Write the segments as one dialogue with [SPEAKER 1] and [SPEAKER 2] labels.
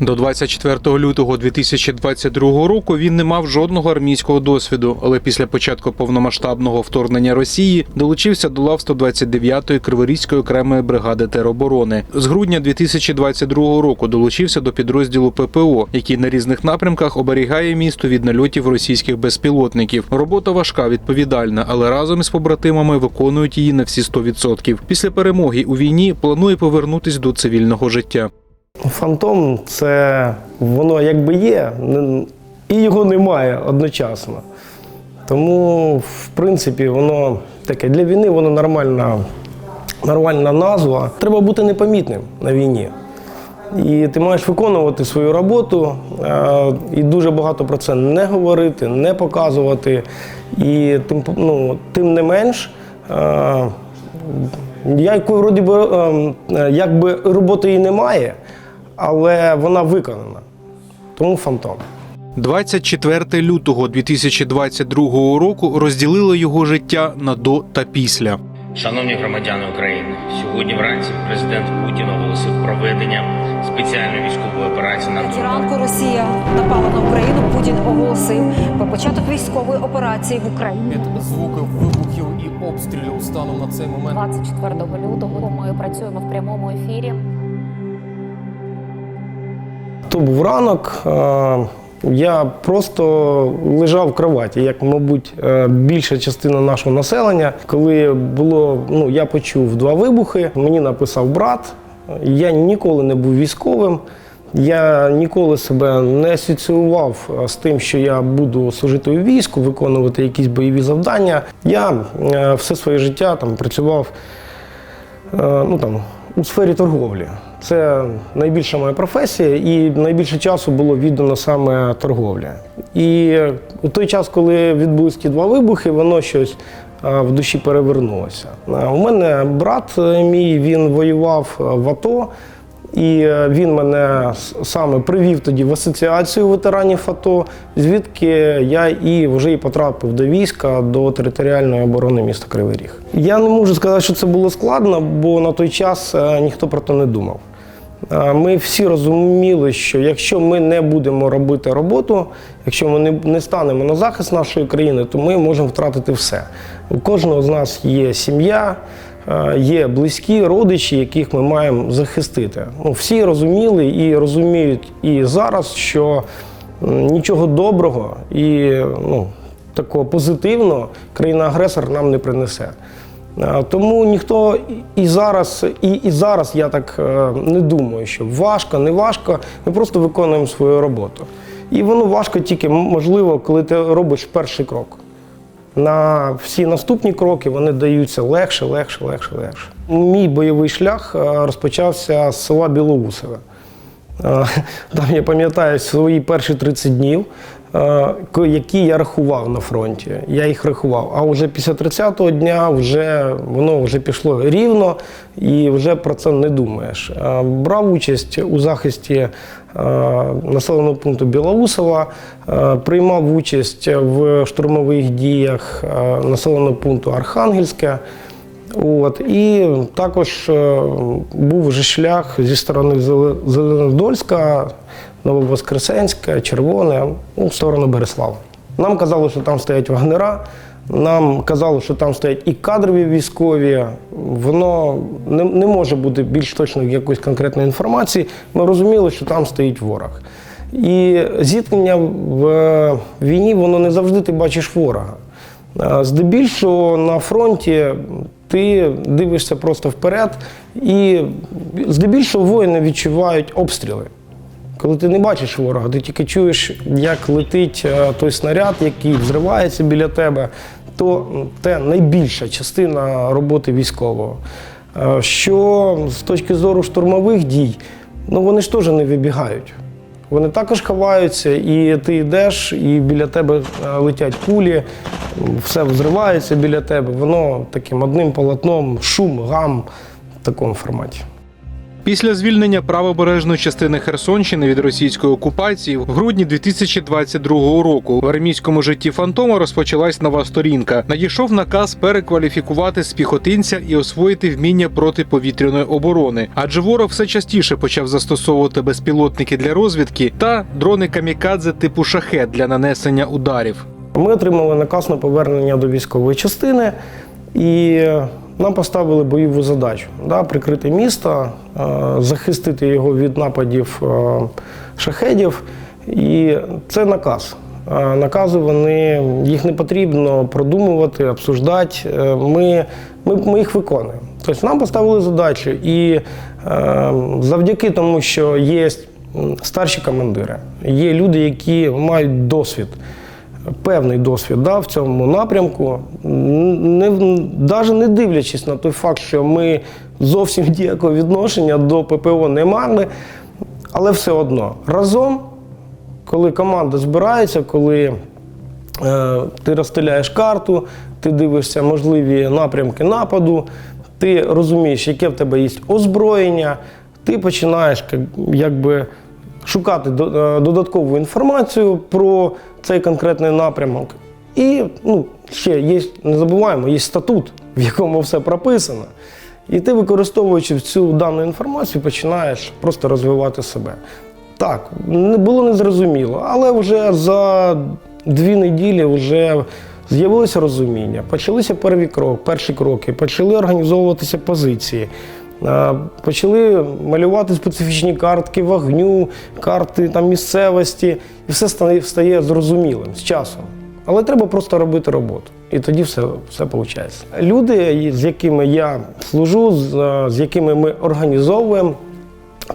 [SPEAKER 1] До 24 лютого 2022 року він не мав жодного армійського досвіду, але після початку повномасштабного вторгнення Росії долучився до лав 129-ї Криворізької окремої бригади тероборони. З грудня 2022 року долучився до підрозділу ППО, який на різних напрямках оберігає місто від нальотів російських безпілотників. Робота важка, відповідальна, але разом із побратимами виконують її на всі 100%. Після перемоги у війні планує повернутись до цивільного життя.
[SPEAKER 2] Фантом це воно якби є, і його немає одночасно. Тому, в принципі, воно таке для війни воно нормальна, нормальна назва. Треба бути непомітним на війні. І ти маєш виконувати свою роботу е, і дуже багато про це не говорити, не показувати. І тим, ну, тим не менш, е, якої вроді би, е, е, якби роботи і немає, але вона виконана. Тому фантом.
[SPEAKER 1] 24 лютого 2022 року розділило його життя на до та після.
[SPEAKER 3] Шановні громадяни України, сьогодні вранці президент Путін оголосив проведення спеціальної військової операції на
[SPEAKER 4] Третій ранку Росія напала на Україну. Путін оголосив про початок військової операції в Україні.
[SPEAKER 5] Від звуків вибухів і обстрілів станом на цей момент
[SPEAKER 6] 24 лютого ми працюємо в прямому ефірі.
[SPEAKER 2] То був ранок. е, Я просто лежав в кроваті, як, мабуть, е, більша частина нашого населення. Коли було, ну я почув два вибухи, мені написав брат. Я ніколи не був військовим. Я ніколи себе не асоціював е, з тим, що я буду служити у війську, виконувати якісь бойові завдання. Я все своє життя там працював ну, там, у сфері торговлі. Це найбільша моя професія, і найбільше часу було віддано саме торговля. І у той час, коли відбулись ті два вибухи, воно щось в душі перевернулося. У мене брат е, мій, він воював е, в АТО. І е, він мене саме привів тоді в асоціацію ветеранів АТО, звідки я і вже і потрапив до війська до територіальної оборони міста Кривий Ріг. Я не можу сказати, що це було складно, бо на той час е, ніхто про це не думав. Е, Ми всі розуміли, що якщо ми не будемо робити роботу, якщо ми не, не станемо на захист нашої країни, то ми можемо втратити все. У кожного з нас є сім'я, є близькі родичі, яких ми маємо захистити. Ну, всі розуміли і розуміють і зараз, що нічого доброго і ну, такого позитивного країна-агресор нам не принесе. Е, Тому ніхто і- і зараз, і, і зараз я так е, не думаю, що важко, не важко. Ми просто виконуємо свою роботу. І воно важко тільки можливо, коли ти робиш перший крок. На всі наступні кроки вони даються легше, легше, легше, легше. Мій бойовий шлях е, розпочався з села Білоусове. Е, Там я пам'ятаю свої перші 30 днів, е, які я рахував на фронті. Я їх рахував. А вже після 30-го дня вже воно вже пішло рівно і вже про це не думаєш. Е, Брав участь у захисті населеного пункту Білоусова, приймав участь в штурмових діях населеного пункту Архангельське. От, і також е, був вже шлях зі сторони Зеленодольська, Нововоскресенська, Червоне, ну, сторону Береслава. Нам казали, що там стоять вагнера, нам казали, що там стоять і кадрові військові. Воно не, не може бути більш точної якоїсь конкретної інформації. Ми розуміли, що там стоїть ворог. І зіткнення в війні воно не завжди ти бачиш ворога. Здебільшого на фронті ти дивишся просто вперед, і здебільшого воїни відчувають обстріли. Коли ти не бачиш ворога, ти тільки чуєш, як летить е, той снаряд, який взривається біля тебе, то це найбільша частина роботи військового. Е, Що з точки зору штурмових дій, ну вони ж теж не вибігають. Вони також ховаються, і ти йдеш, і біля тебе е, летять кулі, все взривається біля тебе. Воно таким одним полотном, шум, гам в такому форматі.
[SPEAKER 1] Після звільнення правобережної частини Херсонщини від російської окупації в грудні 2022 року в армійському житті Фантома розпочалась нова сторінка. Надійшов наказ перекваліфікувати з піхотинця і освоїти вміння протиповітряної оборони, адже ворог все частіше почав застосовувати безпілотники для розвідки та дрони камікадзе типу шахет для нанесення ударів.
[SPEAKER 2] Ми отримали наказ на повернення до військової частини і нам поставили бойову задачу да, прикрити місто, е, захистити його від нападів е, шахедів. І це наказ. Е, Накази вони їх не потрібно продумувати, обсуждати. Ми, ми, ми їх виконуємо. Тобто нам поставили задачу, і завдяки тому, що є старші командири, є люди, які мають досвід певний досвід да, в цьому напрямку, навіть не дивлячись на той факт, що ми зовсім ніякого відношення до ППО не мали, але все одно. Разом, коли команда збирається, коли е, ти розстеляєш карту, ти дивишся можливі напрямки нападу, ти розумієш, яке в тебе є озброєння, ти починаєш якби шукати е, додаткову інформацію про цей конкретний напрямок. І ну, ще є, не забуваємо, є статут, в якому все прописано. І ти, використовуючи цю дану інформацію, починаєш просто розвивати себе. Так, було незрозуміло, але вже за дві неділі вже з'явилося розуміння, почалися перві крок, перші кроки, почали організовуватися позиції. Е, Почали малювати специфічні картки вогню, карти там, місцевості, і все стає, зрозумілим з часом. Але треба просто робити роботу. І тоді все, все виходить. Люди, з якими я служу, з, е, з якими ми організовуємо,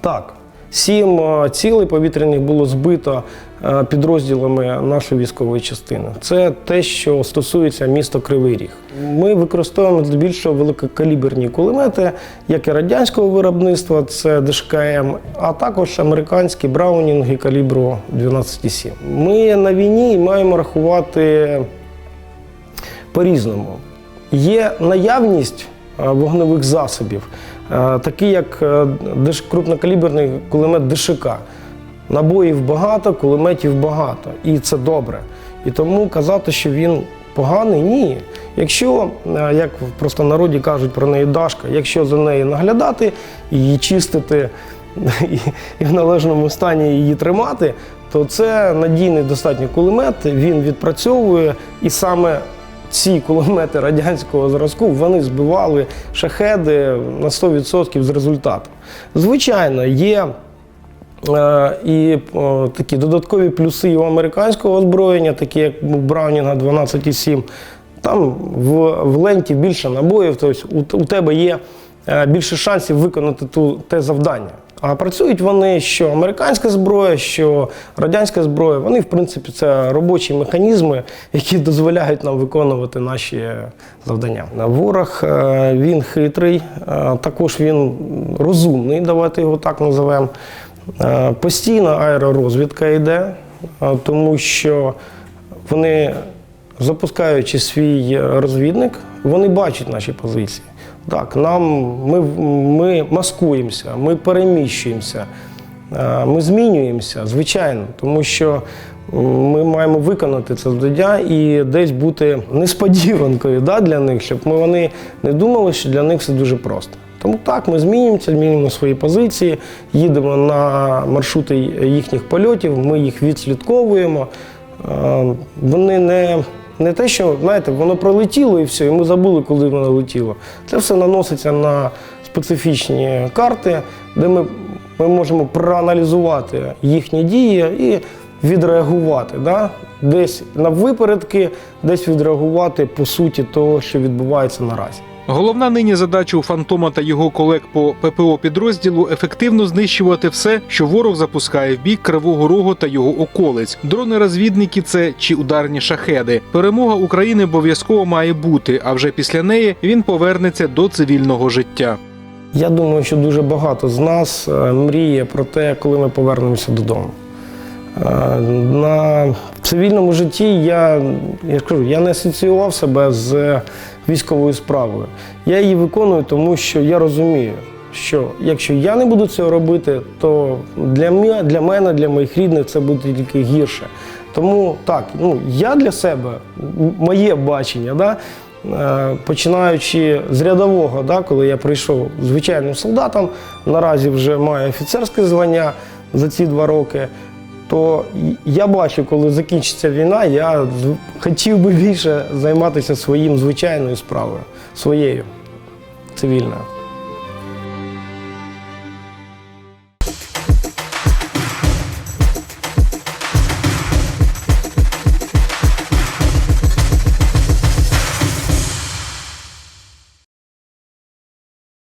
[SPEAKER 2] так, сім е, цілей повітряних було збито е, підрозділами нашої військової частини. Це те, що стосується міста Кривий Ріг. Ми використовуємо здебільшого великокаліберні кулемети, як і радянського виробництва, це ДШКМ, а також американські браунінги калібру 12,7. Ми на війні маємо рахувати по-різному. Є наявність е, вогневих засобів, такі як е, крупнокаліберний кулемет ДШК. Набоїв багато, кулеметів багато, і це добре. І тому казати, що він поганий, ні. Якщо, е, як в просто народі кажуть про неї Дашка, якщо за нею наглядати, її чистити і, і в належному стані її тримати, то це надійний достатньо кулемет, він відпрацьовує і саме ці кулемети радянського зразку вони збивали шахеди на 100% з результатом. Звичайно, є е, і такі додаткові плюси у американського озброєння, такі як у Браунінга 12,7. Там в, в ленті більше набоїв, тобто у, у тебе є е, більше шансів виконати ту, те завдання. А працюють вони, що американська зброя, що радянська зброя, вони, в принципі, це робочі механізми, які дозволяють нам виконувати наші завдання. Ворог е, він хитрий, е, також він розумний, давайте його так називемо. Е, Постійна аеророзвідка йде, е, тому що вони, запускаючи свій розвідник, вони бачать наші позиції. Так, нам, ми, ми маскуємося, ми переміщуємося, е, ми змінюємося, звичайно, тому що ми маємо виконати це завдання і десь бути несподіванкою да, для них, щоб ми, вони не думали, що для них все дуже просто. Тому так, ми змінюємося, змінюємо свої позиції, їдемо на маршрути їхніх польотів, ми їх відслідковуємо. Е, Вони не, не те, що знаєте, воно пролетіло і все, і ми забули, коли воно летіло. Це все наноситься на специфічні карти, де ми, ми можемо проаналізувати їхні дії і відреагувати. Да? Десь на випередки, десь відреагувати по суті того, що відбувається наразі.
[SPEAKER 1] Головна нині задача у Фантома та його колег по ППО підрозділу ефективно знищувати все, що ворог запускає в бік Кривого Рогу та його околиць. Дрони-розвідники це чи ударні шахеди. Перемога України обов'язково має бути, а вже після неї він повернеться до цивільного житта.
[SPEAKER 2] Я думаю, що дуже багато з нас е, мріє про те, коли ми повернемося додому. Е, На цивільному житті я, я кажу, я не асоціював себе з військовою справою. Я її виконую, тому що я розумію, що якщо я не буду цього робити, то для мене, для мене, для моїх рідних це буде тільки гірше. Тому так, ну я для себе, моє бачення, да, е, починаючи з рядового, да, коли я прийшов звичайним солдатом, наразі вже маю офіцерське звання за ці два роки. То я бачу, коли закінчиться війна, я хотів би більше займатися своїм звичайною справою, своєю цивільною.